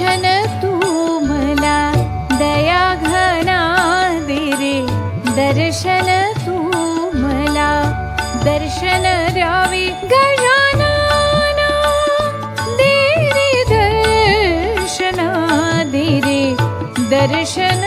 तू मला दयाघनादिरे दर्शन तू मला दर्शन रावि गया दिरी दर्शनादिरे दर्शन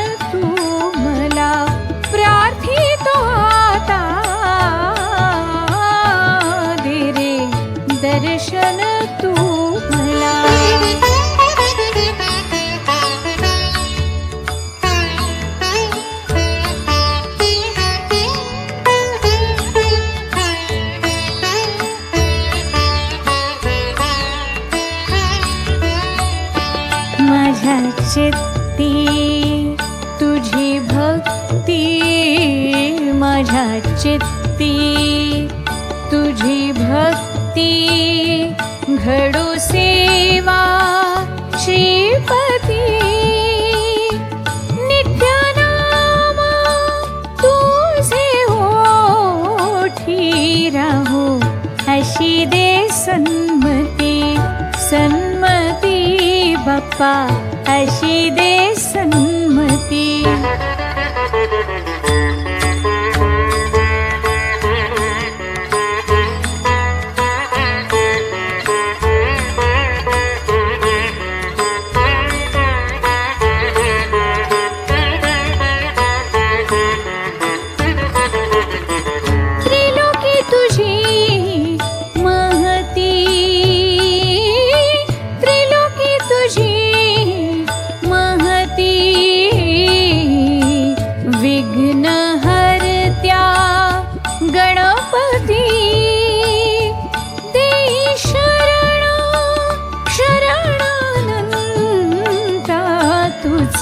माझ्या चित्ती तुझी भक्ती माझ्या चित्ती तुझी भक्ती घडू सेवा श्रीपती कृपा अशी दे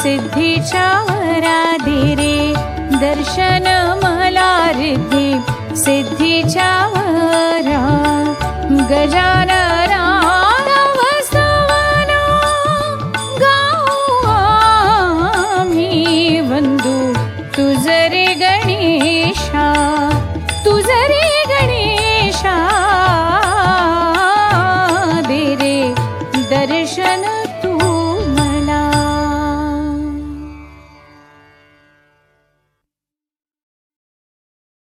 सिद्धीच्या वरा दर्शन मला रिद्धी सिद्धीच्या वरा गजानारा वसवना गामी तुझ रे गणेशा तुझ रे गणेशा